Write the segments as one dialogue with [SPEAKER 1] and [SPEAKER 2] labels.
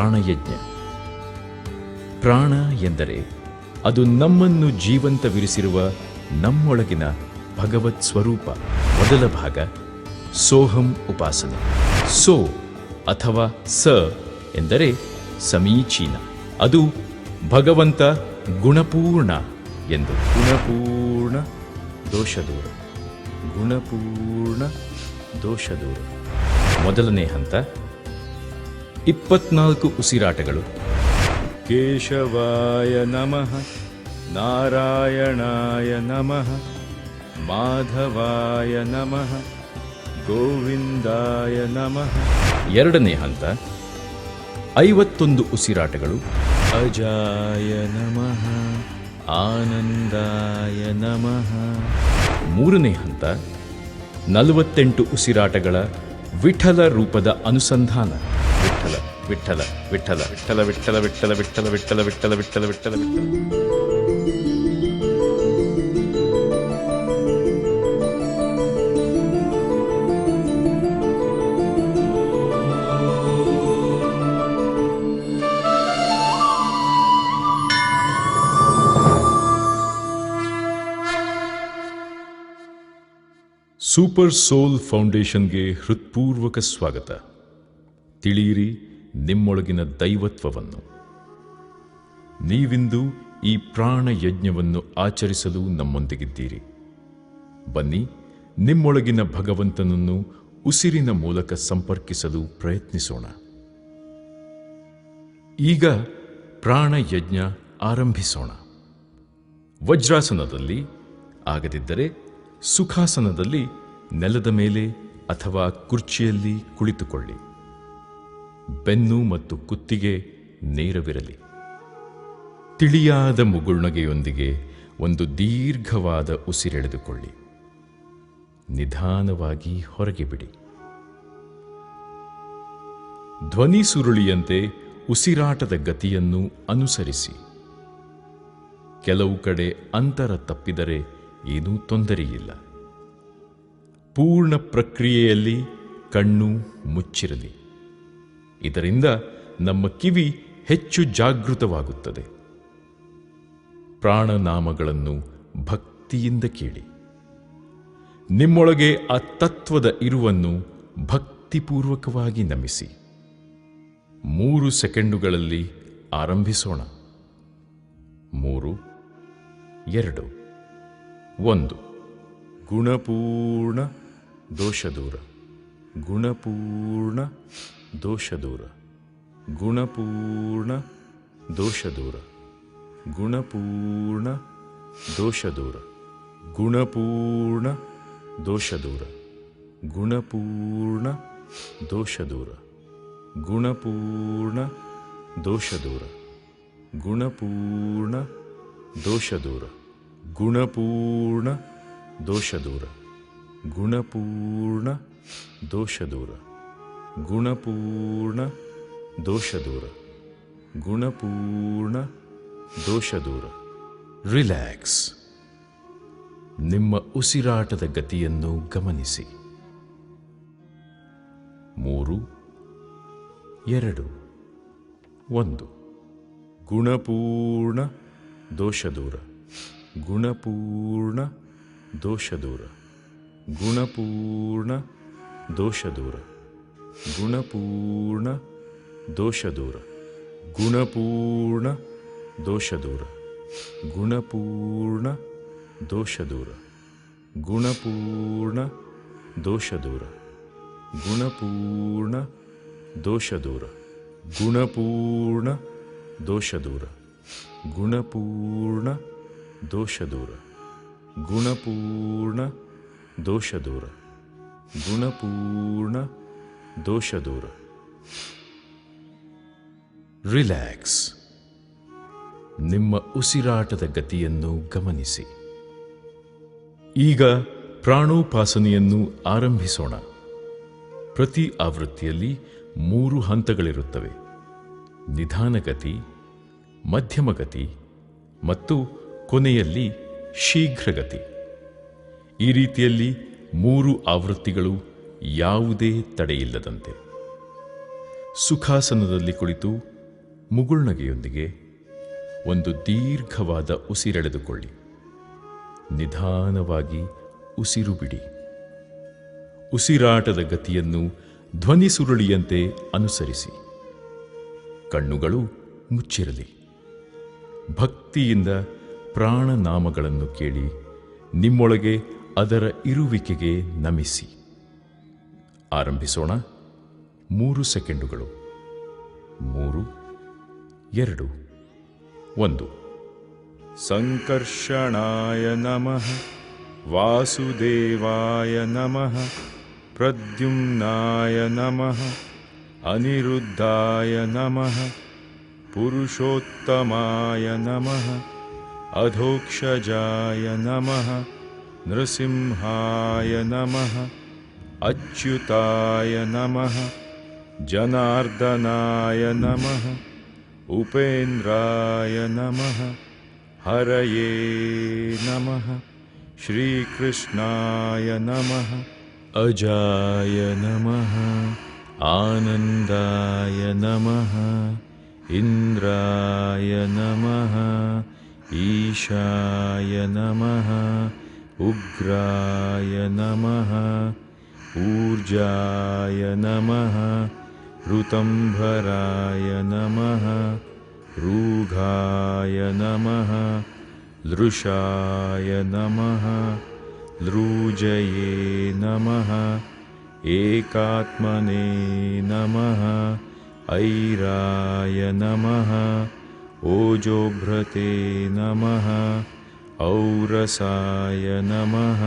[SPEAKER 1] ಪ್ರಾಣಯಜ್ಞ. ಪ್ರಾಣ ಎಂದರೆ ಅದು ನಮ್ಮನ್ನು ಜೀವಂತವಿರಿಸಿರುವ ನಮ್ಮೊಳಗಿನ ಭಗವತ್ ಸ್ವರೂಪ. ಮೊದಲ ಭಾಗ ಸೋಹಂ ಉಪಾಸನೆ. ಸೋ ಅಥವಾ ಸ ಎಂದರೆ ಸಮೀಚೀನ. ಅದು ಭಗವಂತ ಗುಣಪೂರ್ಣ ಎಂದು. ಗುಣಪೂರ್ಣ ದೋಷದೂರ. ಗುಣಪೂರ್ಣ ದೋಷದೂರ. ಮೊದಲನೇ ಹಂತ ಇಪ್ಪತ್ನಾಲ್ಕು ಉಸಿರಾಟಗಳು. ಕೇಶವಾಯ ನಮಃ ನಾರಾಯಣಾಯ ನಮಃ ಮಾಧವಾಯ ನಮಃ ಗೋವಿಂದಾಯ ನಮಃ. ಎರಡನೇ ಹಂತ ಐವತ್ತೊಂದು ಉಸಿರಾಟಗಳು. ಅಜಾಯ ನಮಃ ಆನಂದಾಯ ನಮಃ. ಮೂರನೇ ಹಂತ ನಲವತ್ತೆಂಟು ಉಸಿರಾಟಗಳ ವಿಠಲ ರೂಪದ ಅನುಸಂಧಾನ. ವಿಠಲ ವಿಠಲ ವಿಠಲ ವಿಠಲ ವಿಠಲ ವಿಠಲ ವಿಠಲ ವಿಠಲ ವಿಠಲ ವಿಠಲ ವಿಠಲ ಸೂಪರ್ ಸೋಲ್ ಫೌಂಡೇಶನ್ಗೆ ಹೃತ್ಪೂರ್ವಕ ಸ್ವಾಗತ ತಿಳಿಯಿರಿ ನಿಮ್ಮೊಳಗಿನ ದೈವತ್ವವನ್ನು. ನೀವಿಂದು ಈ ಪ್ರಾಣ ಯಜ್ಞವನ್ನು ಆಚರಿಸಲು ನಮ್ಮೊಂದಿಗಿದ್ದೀರಿ. ಬನ್ನಿ, ನಿಮ್ಮೊಳಗಿನ ಭಗವಂತನನ್ನು ಉಸಿರಿನ ಮೂಲಕ ಸಂಪರ್ಕಿಸಲು ಪ್ರಯತ್ನಿಸೋಣ. ಈಗ ಪ್ರಾಣ ಯಜ್ಞ ಆರಂಭಿಸೋಣ. ವಜ್ರಾಸನದಲ್ಲಿ, ಆಗದಿದ್ದರೆ ಸುಖಾಸನದಲ್ಲಿ ನೆಲದ ಮೇಲೆ ಅಥವಾ ಕುರ್ಚಿಯಲ್ಲಿ ಕುಳಿತುಕೊಳ್ಳಿ. ಬೆನ್ನು ಮತ್ತು ಕುತ್ತಿಗೆ ನೇರವಿರಲಿ. ತಿಳಿಯಾದ ಮುಗುಳ್ನಗೆಯೊಂದಿಗೆ ಒಂದು ದೀರ್ಘವಾದ ಉಸಿರೆಳೆದುಕೊಳ್ಳಿ. ನಿಧಾನವಾಗಿ ಹೊರಗೆ ಬಿಡಿ. ಧ್ವನಿ ಸುರುಳಿಯಂತೆ ಉಸಿರಾಟದ ಗತಿಯನ್ನು ಅನುಸರಿಸಿ. ಕೆಲವು ಕಡೆ ಅಂತರ ತಪ್ಪಿದರೆ ಏನೂ ತೊಂದರೆಯಿಲ್ಲ. ಪೂರ್ಣ ಪ್ರಕ್ರಿಯೆಯಲ್ಲಿ ಕಣ್ಣು ಮುಚ್ಚಿರಲಿ. ಇದರಿಂದ ನಮ್ಮ ಕಿವಿ ಹೆಚ್ಚು ಜಾಗೃತವಾಗುತ್ತದೆ. ಪ್ರಾಣನಾಮಗಳನ್ನು ಭಕ್ತಿಯಿಂದ ಕೇಳಿ. ನಿಮ್ಮೊಳಗೆ ಆ ತತ್ವದ ಇರುವನ್ನು ಭಕ್ತಿಪೂರ್ವಕವಾಗಿ ನಮಿಸಿ. ಮೂರು ಸೆಕೆಂಡುಗಳಲ್ಲಿ ಆರಂಭಿಸೋಣ. ಮೂರು, ಎರಡು, ಒಂದು. ಗುಣಪೂರ್ಣ ದೋಷದೂರ ಗುಣಪೂರ್ಣ दोषदूर। गुणपूर्ण दोषदूर। गुणपूर्ण दोषदूर। गुणपूर्ण दोषदूर। गुणपूर्ण दोषदूर। गुणपूर्ण दोषदूर। गुणपूर्ण दोषदूर। गुणपूर्ण दोषदूर। गुणपूर्ण दोषदूर। ಗುಣಪೂರ್ಣ ದೋಷದೂರ ಗುಣಪೂರ್ಣ ದೋಷದೂರ ರಿಲ್ಯಾಕ್ಸ್ ನಿಮ್ಮ ಉಸಿರಾಟದ ಗತಿಯನ್ನು ಗಮನಿಸಿ. ಮೂರು, ಎರಡು, ಒಂದು. ಗುಣಪೂರ್ಣ ದೋಷದೂರ ಗುಣಪೂರ್ಣ ದೋಷದೂರ ಗುಣಪೂರ್ಣ ದೋಷದೂರ गुणपूर्ण दोषदूर। गुणपूर्ण दोषदूर। गुणपूर्ण दोषदूर। गुणपूर्ण दोषदूर। गुणपूर्ण दोषदूर। गुणपूर्ण दोषदूर। गुणपूर्ण दोषदूर। गुणपूर्ण दोषदूर। गुणपूर्ण ಗುಣಪೂರ್ಣ ದೋಷದೂರ ರಿಲ್ಯಾಕ್ಸ್ ನಿಮ್ಮ ಉಸಿರಾಟದ ಗತಿಯನ್ನು ಗಮನಿಸಿ. ಈಗ ಪ್ರಾಣೋಪಾಸನೆಯನ್ನು ಆರಂಭಿಸೋಣ. ಪ್ರತಿ ಆವೃತ್ತಿಯಲ್ಲಿ ಮೂರು ಹಂತಗಳಿರುತ್ತವೆ. ನಿಧಾನಗತಿ ಮಧ್ಯಮಗತಿ ಮತ್ತು ಕೊನೆಯಲ್ಲಿ ಶೀಘ್ರಗತಿ ಈ ರೀತಿಯಲ್ಲಿ ಮೂರು ಆವೃತ್ತಿಗಳು ಯಾವುದೇ ತಡೆಯಿಲ್ಲದಂತೆ. ಸುಖಾಸನದಲ್ಲಿ ಕುಳಿತು ಮುಗುಳ್ನಗೆಯೊಂದಿಗೆ ಒಂದು ದೀರ್ಘವಾದ ಉಸಿರೆಳೆದುಕೊಳ್ಳಿ. ನಿಧಾನವಾಗಿ ಉಸಿರು ಬಿಡಿ. ಉಸಿರಾಟದ ಗತಿಯನ್ನು ಧ್ವನಿ ಸುರುಳಿಯಂತೆ ಅನುಸರಿಸಿ. ಕಣ್ಣುಗಳು ಮುಚ್ಚಿರಲಿ. ಭಕ್ತಿಯಿಂದ ಪ್ರಾಣನಾಮಗಳನ್ನು ಕೇಳಿ ನಿಮ್ಮೊಳಗೆ ಅದರ ಇರುವಿಕೆಗೆ ನಮಿಸಿ. ಆರಂಭಿಸೋಣ ಮೂರು ಸೆಕೆಂಡುಗಳು ಮೂರು ಎರಡು ಒಂದು ಸಂಕರ್ಷಣಾಯ ನಮಃ ವಾಸುದೇವಾಯ ನಮಃ ಪ್ರದ್ಯುಮ್ನಾಯ ನಮಃ ಅನಿರುದ್ಧಾಯ ನಮಃ पुरुषोत्तमाय नमः अधोक्षजाय नमः नृसिंहाय नमः अच्युताय नमः जनार्दनाय नमः उपेन्द्राय नमः हरये नमः श्रीकृष्णाय नमः अजाय नमः आनन्दाय नमः इन्द्राय नमः ईशाय नमः उग्राय नमः ऊर्जाय नमः ऋतम्भराय नमः रूघाय नमः लृशाय नमः लृजये नमः एकात्मने नमः ऐराय नमः ओजोभ्रते नमः औरसाय नमः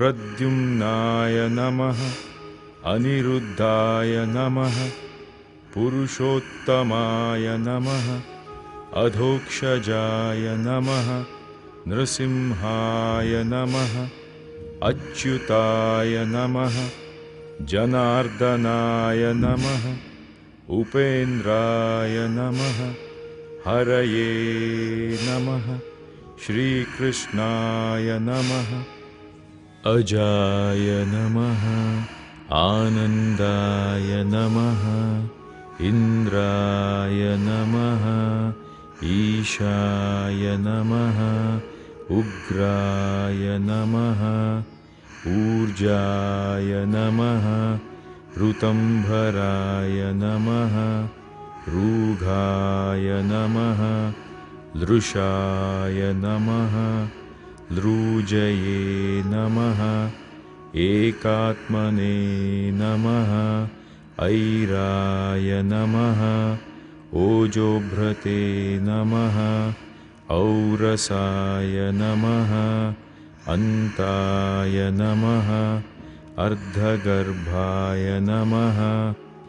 [SPEAKER 1] प्रद्युम्नाय नमः। अनिरुद्धाय नमः। पुरुषोत्तमाय नमः। अधोक्षजाय नमः। नृसिंहाय नमः। अच्युताय नमः। जनार्दनाय नमः। उपेन्द्राय नमः। हरये नमः। श्रीकृष्णाय नमः अजाय नमः। आनन्दाय नमः। इन्द्राय नमः। ईशाय नमः। उग्राय नमः। ऊर्जाय नमः। ऋतम्भराय नमः। रूघाय नमः। लृशाय नमः लृजये नमः एकात्मने नमः ऐराय नमः ओजोभ्रते नमः औरसाय नमः अन्ताय नमः अर्धगर्भाय नमः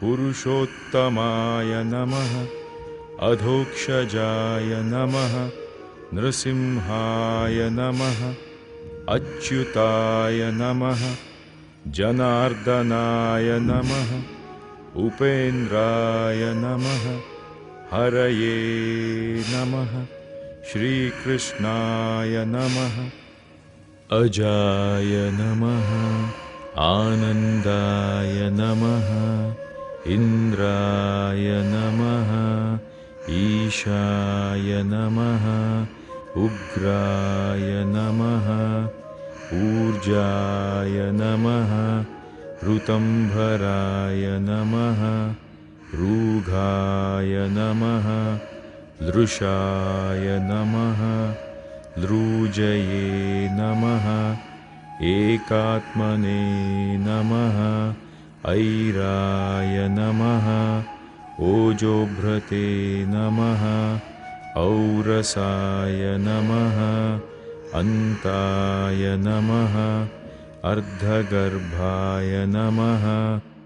[SPEAKER 1] पुरुषोत्तमाय नमः अधोक्षजाय नमः नृसिंहाय नमः अच्युताय नमः जनार्दनाय नमः उपेन्द्राय नमः हरये नमः श्रीकृष्णाय नमः अजाय नमः आनन्दाय नमः इन्द्राय नमः ईशाय नमः उग्राय नमः ऊर्जाय नमः ऋतम्भराय नमः रूघाय नमः दृशाय नमः लृजये नमः एकात्मने नमः ऐराय नमः ओजोभ्रते नमः औरसाय नमः अन्ताय नमः अर्धगर्भाय नमः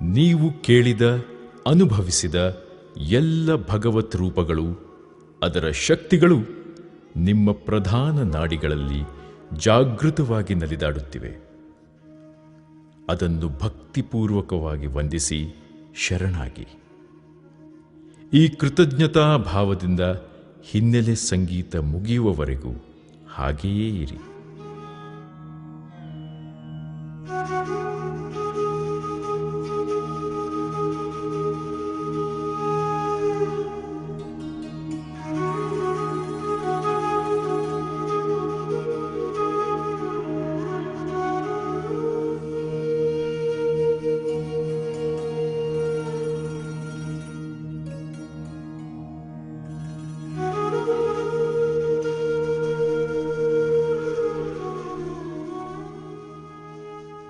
[SPEAKER 1] ನೀವು ಕೇಳಿದ, ಅನುಭವಿಸಿದ ಎಲ್ಲ ಭಗವತ್ ರೂಪಗಳು, ಅದರ ಶಕ್ತಿಗಳು ನಿಮ್ಮ ಪ್ರಧಾನ ನಾಡಿಗಳಲ್ಲಿ ಜಾಗೃತವಾಗಿ ನಲಿದಾಡುತ್ತಿವೆ. ಅದನ್ನು ಭಕ್ತಿಪೂರ್ವಕವಾಗಿ ವಂದಿಸಿ ಶರಣಾಗಿ. ಈ ಕೃತಜ್ಞತಾ ಭಾವದಿಂದ ಹಿನ್ನೆಲೆ ಸಂಗೀತ ಮುಗಿಯುವವರೆಗೂ ಹಾಗೆಯೇ ಇರಿ.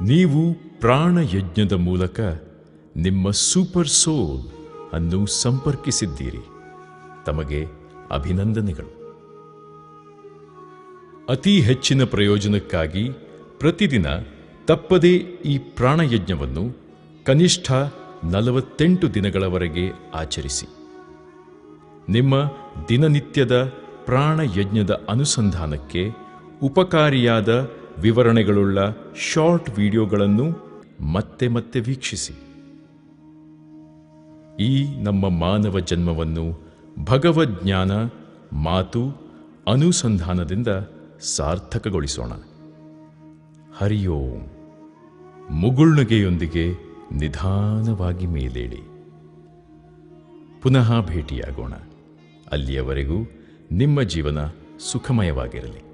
[SPEAKER 1] ನೀವು ಪ್ರಾಣಯಜ್ಞದ ಮೂಲಕ ನಿಮ್ಮ ಸೂಪರ್ ಸೋಲ್ ಅನ್ನು ಸಂಪರ್ಕಿಸಿದ್ದೀರಿ. ತಮಗೆ ಅಭಿನಂದನೆಗಳು. ಅತಿ ಹೆಚ್ಚಿನ ಪ್ರಯೋಜನಕ್ಕಾಗಿ ಪ್ರತಿದಿನ ತಪ್ಪದೇ ಈ ಪ್ರಾಣಯಜ್ಞವನ್ನು ಕನಿಷ್ಠ ನಲವತ್ತೆಂಟು ದಿನಗಳವರೆಗೆ ಆಚರಿಸಿ. ನಿಮ್ಮ ದಿನನಿತ್ಯದ ಪ್ರಾಣಯಜ್ಞದ ಅನುಸಂಧಾನಕ್ಕೆ ಉಪಕಾರಿಯಾದ ವಿವರಣೆಗಳುಳ್ಳ ಶಾರ್ಟ್ ವಿಡಿಯೋಗಳನ್ನು ಮತ್ತೆ ಮತ್ತೆ ವೀಕ್ಷಿಸಿ. ಈ ನಮ್ಮ ಮಾನವ ಜನ್ಮವನ್ನು ಭಗವಜ್ಞಾನ ಮಾತು ಅನುಸಂಧಾನದಿಂದ ಸಾರ್ಥಕಗೊಳಿಸೋಣ. ಹರಿಯೋಂ ಮುಗುಳ್ನಗೆಯೊಂದಿಗೆ ನಿಧಾನವಾಗಿ ಮೇಲೇಳಿ. ಪುನಃ ಭೇಟಿಯಾಗೋಣ. ಅಲ್ಲಿಯವರೆಗೂ ನಿಮ್ಮ ಜೀವನ ಸುಖಮಯವಾಗಿರಲಿ.